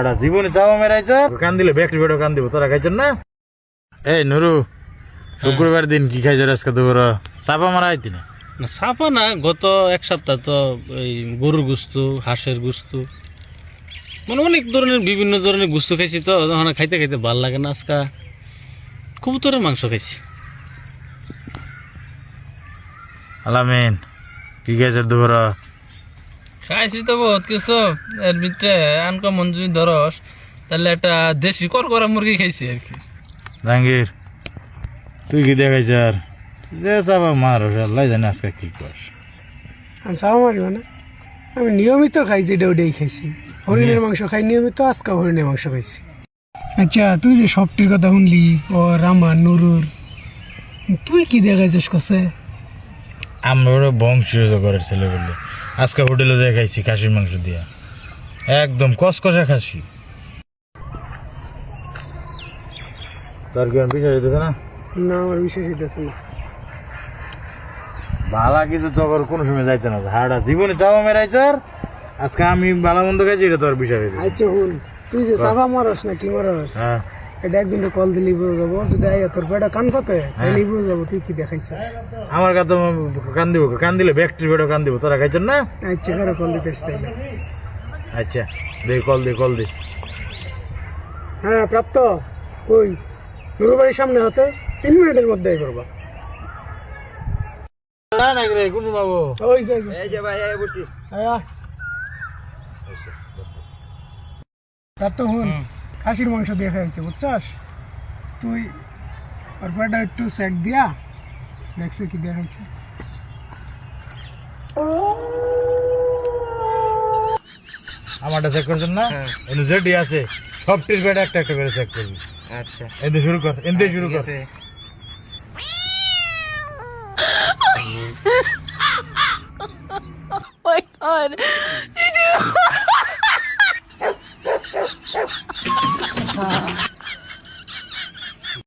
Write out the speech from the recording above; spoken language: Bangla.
আটা জীবনে চাওয়া মেরাইছ কান দিলে ব্যাকরি বেড়ো কান দিব তোরা খাইছেন না? এই নুরু শুক্রবার দিন কি খাইছ আজকে দুপুর? চাপা মারা আইতি না? ছাপা না গত এক সপ্তাহ তো এই গরুর গুস্তু হাঁসের গুস্তু। মানে অনেক ধরনের বিভিন্ন ধরনের গুস্তু খাইছি তো ওখানে খাইতে খাইতে ভালো লাগে না আজকা। কবুতরের মাংস খাইছি। আলামিন কি খাইছ দুপুর? খাইছি তো বহুত কিছু। এর ভিতরে আনকমন যদি ধরস তাহলে একটা দেশি করকরা মুরগি খাইছি আর কি। জাহাঙ্গীর তুই কি দেখাইছ আর? যে চাপা মার আল্লাহ জানে আজকে কি কর আমি চাও মারি না? আমি নিয়মিত খাই যেটা ওটাই খাইছি। হরিণের মাংস খাই নিয়মিত আজকে হরিণের মাংস খাইছি। আচ্ছা তুই যে সবটির কথা শুনলি ও রামা নুরুর তুই কি দেখাইছিস কাছে আমরা বংশীয় ঘরের ছেলে বললে। আজকে হোটেলে যাই খাইছি খাসির মাংস দিয়া। একদম কসকসা খাসি। তোর কি বিষয় হইতেছে না? না আমার বিশেষ হইতেছে না। ভালা কিছু তো আবার কোনো সময় যাইতে না। হাড়া জীবনে চাওয়া মেরাইছ আর। আজকে আমি ভালো মন্দ খাইছি এটা তোর বিষয় আচ্ছা শুন তুই যে চাপা মারস না কি মারস? হ্যাঁ। এটা কল দিলি বুঝে যাব। যদি আইয়া তোর পেটা কান পাতে তাহলে বুঝে যাব তুই কি দেখাইছিস? আমার কাছে কান দিব কান দিলে ব্যাকট্রি বেড়ো কান দিব। তোরা খাইছেন না? আচ্ছা কারও কল দিতে তাইলে। আচ্ছা দে কল দে কল দে। হ্যাঁ প্রাপ্ত। কই? সামনে হতে তিন মিনিটের মধ্যে করবা। না না রে কোন বাবু ওই যে এই যে ভাই এই বলছি আয়া। তার তো হুন। খাসির মাংস দিয়ে খাইছে বুঝছস? তুই ওর পেটা একটু সেক দিয়া দেখছে কি দিয়ে খাইছে। আমারটা চেক করছেন না? এনে যেটি আছে সবটির বেড়ে একটা একটা করে চেক করবি। আচ্ছা। এতে শুরু কর এতে শুরু কর। my god. 아.